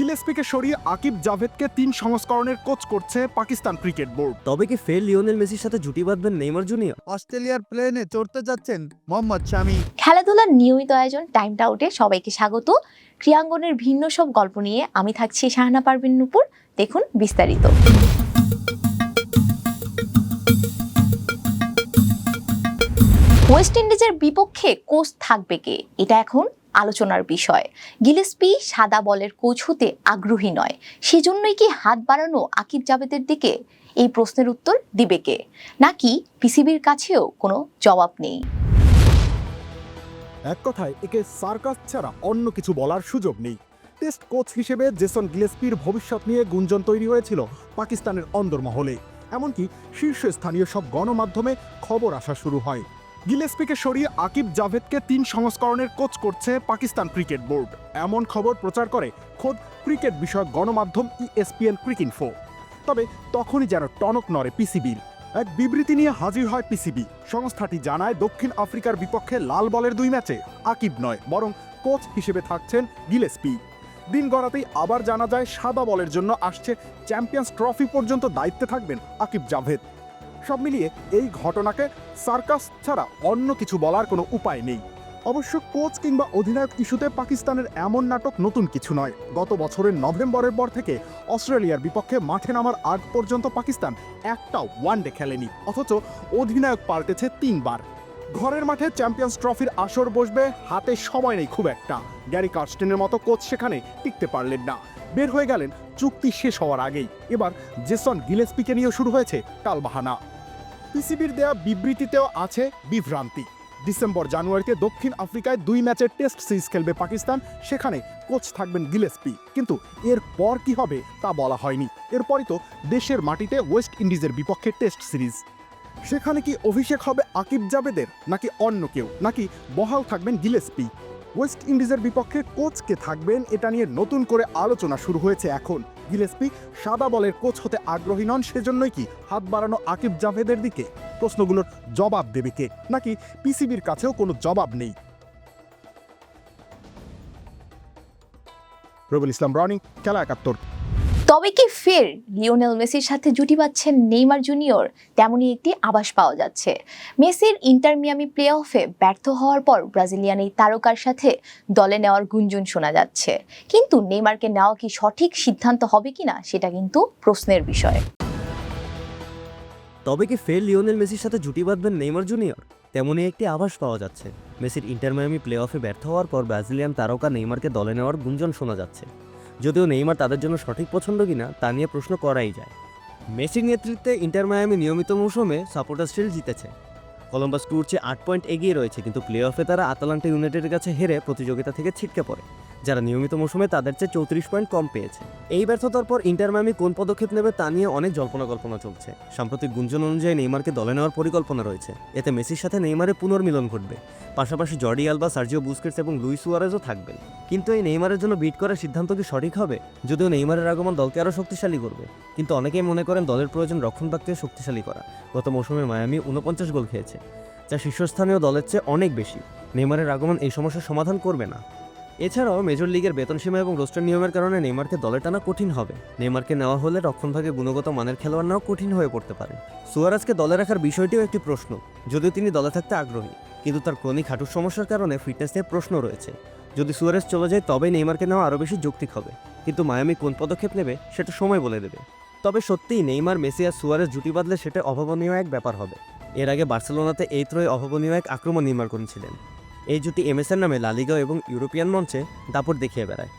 গিলেস্পিকে সরিয়ে আকিব জাভেদকে তিন সংস্করণের কোচ করছে পাকিস্তান ক্রিকেট বোর্ড। তবে কি ফের লিওনেল মেসির সাথে জুটি বাঁধবেন নেইমার জুনিয়র? অস্ট্রেলিয়ার প্লেনে চড়তে যাচ্ছেন মোহাম্মদ শামি। খেলাধুলার নিয়মিত আয়োজন টাইম আউটে সবাইকে স্বাগত। ক্রিয়াঙ্গনের ভিন্ন সব গল্প নিয়ে আমি থাকছি শাহানা পারভিন নুপুর। দেখুন বিস্তারিত। ওয়েস্ট ইন্ডিজের বিপক্ষে কোচ থাকবে কে? এটা এখন আলোচনার বিষয়। গিলেস্পি সাদা বলের কোচ হতে আগ্রহী নয়। সেজন্যই কি হাত বাড়ানো আকিব জাভেদের দিকে? এই প্রশ্নের উত্তর দিবে কে? নাকি পিসিবির কাছেও কোনো জবাব নেই? এক কথায়, একে সার্কাস ছাড়া অন্য কিছু বলার সুযোগ নেই। টেস্ট কোচ হিসেবে জেসন গিলেসপির ভবিষ্যৎ নিয়ে গুঞ্জন তৈরি হয়েছিল পাকিস্তানের অন্দরমহলে। এমনকি শীর্ষস্থানীয় সব গণমাধ্যমে খবর আসা শুরু হয়। গিলেস্পিকে সরিয়ে আকিব জাভেদকে তিন সংস্করণের কোচ করছে পাকিস্তান ক্রিকেট বোর্ড। এমন খবর প্রচার করে খোদ ক্রিকেট বিষয়ক গণমাধ্যম ইএসপিএন ক্রিকইনফো তবে তখনই যেন টনক নড়ে পিসিবির। এক বিবৃতি নিয়ে হাজির হয় পিসিবি। সংস্থাটি জানায়, দক্ষিণ আফ্রিকার বিপক্ষে লাল বলের দুই ম্যাচে আকিব নয়, বরং কোচ হিসেবে থাকছেন গিলেস্পি। দিন গড়াতেই আবার জানা যায়, সাদা বলের জন্য আসছে চ্যাম্পিয়ন্স ট্রফি পর্যন্ত দায়িত্বে থাকবেন আকিব জাভেদ। সব মিলিয়ে এই ঘটনাকে সার্কাস ছাড়া অন্য কিছু বলার কোনো উপায় নেই। অবশ্য কোচ কিংবা অধিনায়ক ইস্যুতে পাকিস্তানের এমন নাটক নতুন কিছু নয়। গত বছরের নভেম্বরের পর থেকে অস্ট্রেলিয়ার বিপক্ষে মাঠে নামার আগ পর্যন্ত পাকিস্তান একটাও ওয়ানডে খেলেনি, অথচ অধিনায়ক পাল্টেছে তিনবার। ঘরের মাঠে চ্যাম্পিয়ন্স ট্রফির আসর বসবে, হাতে সময় নেই খুব একটা। গ্যারি কার্স্টেনের মতো কোচ সেখানে টিকতে পারলেন না। বের হয়ে গেলেন চুক্তি শেষ হওয়ার আগেই। এবার জেসন গিলেসপিকে নিয়েও শুরু হয়েছে টালবাহানা। পিসিবির দেয়া বিবৃতিতেও আছে বিভ্রান্তি। ডিসেম্বর জানুয়ারিতে দক্ষিণ আফ্রিকায় দুই ম্যাচের টেস্ট সিরিজ খেলবে পাকিস্তান, সেখানে কোচ থাকবেন গিলেসপি। কিন্তু এর পর কি হবে তা বলা হয়নি। এরপরই তো দেশের মাটিতে ওয়েস্ট ইন্ডিজের বিপক্ষে টেস্ট সিরিজ। সেখানে কি অভিষেক হবে আকিব জাবেদের, নাকি অন্য কেউ, নাকি বহাল থাকবেন গিলেস্পি? ওয়েস্ট ইন্ডিজের বিপক্ষে কোচ কে থাকবেন এটা নিয়ে নতুন করে আলোচনা শুরু হয়েছে এখন। গিলেসপি সাদা বলের কোচ হতে আগ্রহী নন, সেজন্যই কি হাত বাড়ানো আকিব জাভেদের দিকে? প্রশ্নগুলোর জবাব দেবে কে? নাকি পিসিবির কাছেও কোনো জবাব নেই? রবুল ইসলাম, রনি, খেলা একাত্তর। তবে কি ফের লিওনেল মেসির সাথে জুটি বাঁধছেন নেইমার জুনিয়র? তেমনই একটি আভাস পাওয়া যাচ্ছে। মেসির ইন্টার মিয়ামি প্লে অফে ব্যর্থ হওয়ার পর ব্রাজিলিয়ান এই তারকার সাথে দলে নেওয়ার গুঞ্জন শোনা যাচ্ছে। কিন্তু নেইমারকে নেওয়া কি সঠিক সিদ্ধান্ত হবে কিনা সেটা কিন্তু প্রশ্নের বিষয়। তবে কি ফের লিওনেল মেসির সাথে জুটি বাঁধবেন নেইমার জুনিয়র? তেমনই একটি আভাস পাওয়া যাচ্ছে। মেসির ইন্টার মায়ামি প্লে অফে ব্যর্থ হওয়ার পর ব্রাজিলিয়ান তারকা নেইমারকে দলে নেওয়ার গুঞ্জন শোনা যাচ্ছে। যদিও নেইমার তাদের জন্য সঠিক পছন্দ কিনা তা নিয়ে প্রশ্ন করাই যায়। মেসির নেতৃত্বে ইন্টার মায়ামি নিয়মিত মৌসুমে সাপোর্টার শিল্ড জিতেছে। কলম্বাস টুর আট পয়েন্ট এগিয়ে রয়েছে, কিন্তু প্লে অফে তারা আতালান্টা ইউনাইটেডের কাছে হেরে প্রতিযোগিতা থেকে ছিটকে পড়ে। যারা নিয়মিত মৌসুমে তাদের চেয়ে চৌত্রিশ পয়েন্ট কম পেয়েছে। এই ব্যর্থতার পর ইন্টার মায়ামি কোন পদক্ষেপ নেবে তা নিয়ে অনেক জল্পনা কল্পনা চলছে। সাম্প্রতিক গুঞ্জন অনুযায়ী নেইমারকে দলে নেওয়ার পরিকল্পনা রয়েছে। এতে মেসির সাথে নেইমারের পুনর্মিলন ঘটবে। পাশাপাশি জর্ডি আলবা, সার্জিও বুস্কেটস এবং লুইস সুয়ারেজও থাকবেন। কিন্তু এই নেইমারের জন্য বিট করার সিদ্ধান্ত কি সঠিক হবে? যদিও নেইমারের আগমন দলকে আরও শক্তিশালী করবে। কিন্তু অনেকেই মনে করেন দলের প্রয়োজন রক্ষণভাগকে শক্তিশালী করা। গত মৌসুমে মায়ামি উনপঞ্চাশ গোল খেয়েছে। যা শীর্ষস্থানীয় দলের চেয়ে অনেক বেশি। নেইমারের আগমন এই সমস্যার সমাধান করবে না। এছাড়াও মেজর লিগের বেতনসীমা এবং রোস্টার নিয়মের কারণে নেইমারকে দলে টানা কঠিন হবে। নেইমারকে নেওয়া হলে রক্ষণভাগে গুণগত মানের খেলোয়াড় নেওয়া কঠিন হয়ে পড়তে পারে। সুয়ারাজকে দলে রাখার বিষয়টিও একটি প্রশ্ন, যদিও তিনি দলে থাকতে আগ্রহী, কিন্তু তার ক্রনিক হাঁটুর সমস্যার কারণে ফিটনেস নিয়ে প্রশ্ন রয়েছে। যদি সুয়ারেজ চলে যায় তবে নেইমারকে নেওয়া আরও বেশি যৌক্তিক হবে। কিন্তু মায়ামি কোন পদক্ষেপ নেবে, সেটা সময় বলে দেবে। তবে সত্যিই নেইমার, মেসি আর সুয়ারেজ জুটি বাদলে সেটা অভাবনীয় এক ব্যাপার হবে। এর আগে বার্সেলোনাতে এই ত্রয় অভাবনীয় এক আক্রমণ নির্মাণ করেছিলেন। এই জুটি এমএসএর নামে লালিগা এবং ইউরোপিয়ান মঞ্চে দাপট দেখিয়ে বেড়ায়।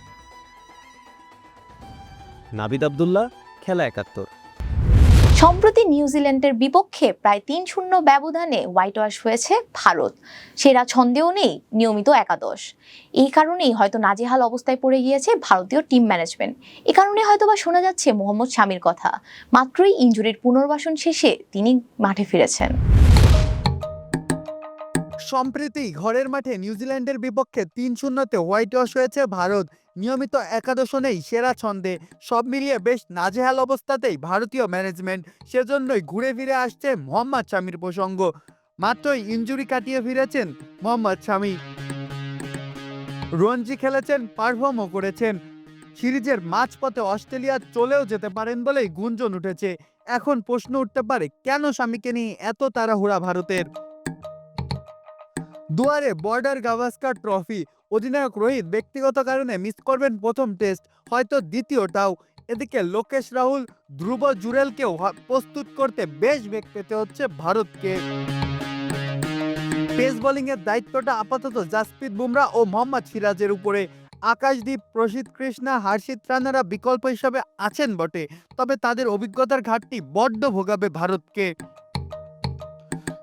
নাবিদ আবদুল্লাহ, খেলা একাত্তর। সম্প্রতি নিউজিল্যান্ডের বিপক্ষে প্রায় তিন শূন্য ব্যবধানে হোয়াইট ওয়াশ হয়েছে ভারত। সেরা ছন্দেও নেই নিয়মিত একাদশ। এই কারণেই হয়তো নাজেহাল অবস্থায় পড়ে গিয়েছে ভারতীয় টিম ম্যানেজমেন্ট। এ কারণে হয়তো বা শোনা যাচ্ছে মোহাম্মদ শামির কথা। মাত্রই ইঞ্জুরির পুনর্বাসন শেষে তিনি মাঠে ফিরেছেন। সম্প্রতি ঘরের মাঠে নিউজিল্যান্ডের বিপক্ষে তিন শূন্যতে হোয়াইট ওয়াশ হয়েছে ভারত। নিয়মিত একাদশ নেই, সেরা ছন্দে। সব মিলিয়ে বেশ নাজেহাল অবস্থাতেই ভারতীয় ম্যানেজমেন্ট সেজন্যই ঘুরে ফিরে আসছে মোহাম্মদ শামির প্রসঙ্গ। মাত্রই ইঞ্জুরি কাটিয়ে ফিরেছেন মোহাম্মদ শামি। রঞ্জি খেলেছেন, পারফর্মও করেছেন। সিরিজের মাঝপথে অস্ট্রেলিয়া চলেও যেতে পারেন বলেই গুঞ্জন উঠেছে। এখন প্রশ্ন উঠতে পারে, কেন স্বামীকে নিয়ে এত তাড়াহুড়া ভারতের? দুয়ারে বর্ডার গাভাস্কার ট্রফি। অধিনায়ক রোহিত ব্যক্তিগত কারণে মিস করবেন প্রথম টেস্ট হয়তো দ্বিতীয়টাও। এদিকে লোকেশ রাহুল ধ্রুব জুরেলকেও প্রস্তুত করতে বেশ বেগ পেতে হচ্ছে ভারতকে। পেস বোলিং এর দায়িত্বটা আপাতত জাসপ্রীত বুমরা ও মোহাম্মদ সিরাজের উপরে। আকাশদীপ প্রসিদ্ধ কৃষ্ণা, হার্ষিত রানারা বিকল্প হিসাবে আছেন বটে, তবে তাদের অভিজ্ঞতার ঘাটতি বড্ড ভোগাবে ভারতকে।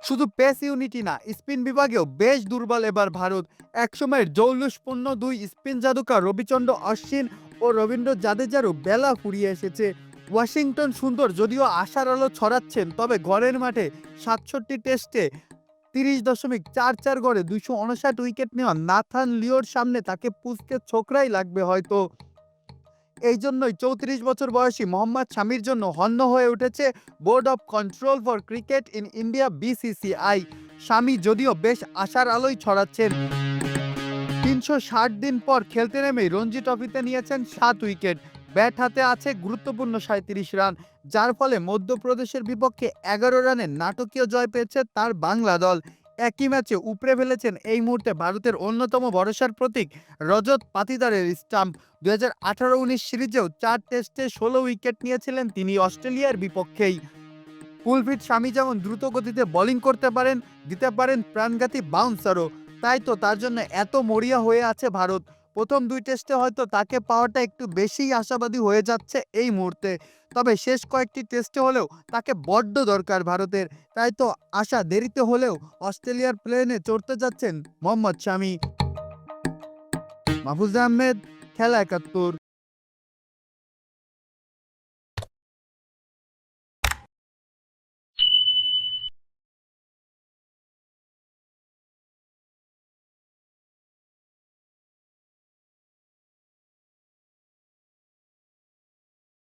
শুধু পেস ইউনিটি না, স্পিন বিভাগেও বেশ দুর্বল এবার ভারত। একসময়ের জৌলুসপূর্ণ দুই স্পিন জাদুকার রবিচন্দ্র অশ্বিন ও রবীন্দ্র জাদেজারও বেলা ফুরিয়ে এসেছে। ওয়াশিংটন সুন্দর যদিও আশার আলো ছড়াচ্ছেন, তবে ঘরের মাঠে সাতষট্টি টেস্টে তিরিশ দশমিক চার চার গড়ে দুইশো উনষাট উইকেট নেওয়া নাথান লিওর সামনে তাকে পুষতে ছোকরাই লাগবে হয়তো। এই জন্যই চৌত্রিশ বছর বয়সী মোহাম্মদ শামির জন্য হন্য হয়ে উঠেছে board of control for cricket in India BCCI. স্বামী যদিও বেশ আশার আলোই ছড়াচ্ছেন। তিনশো ষাট দিন পর খেলতে নেমে রঞ্জি ট্রফিতে নিয়েছেন সাত উইকেট। ব্যাট হাতে আছে গুরুত্বপূর্ণ সাঁত্রিশ রান, যার ফলে মধ্যপ্রদেশের বিপক্ষে এগারো রানে নাটকীয় জয় পেয়েছে তার বাংলা দল। একই ম্যাচে উপড়ে ফেলেছেন এই মুহূর্তে ভারতের অন্যতম ভরসার প্রতীক রজত পাতিদারের স্টাম্প। দু হাজার আঠারো উনিশ সিরিজেও চার টেস্টে ষোলো উইকেট নিয়েছিলেন তিনি অস্ট্রেলিয়ার বিপক্ষেই। ফুলফিট স্বামী যেমন দ্রুত গতিতে বোলিং করতে পারেন, দিতে পারেন প্রাণঘাতী বাউন্সারও। তাই তো তার জন্য এত মরিয়া হয়ে আছে ভারত। প্রথম দুই টেস্টে হয়তো তাকে পাওয়াটা একটু বেশিই আশাবাদী হয়ে যাচ্ছে এই মুহূর্তে। তবে শেষ কয়েকটি টেস্টে হলেও তাকে বড্ড দরকার ভারতের। তাই তো আশা দেরিতে হলেও অস্ট্রেলিয়ার প্লেনে চড়তে যাচ্ছেন মোহাম্মদ শামি। মাহফুজ আহমেদ, খেলা একাত্তর।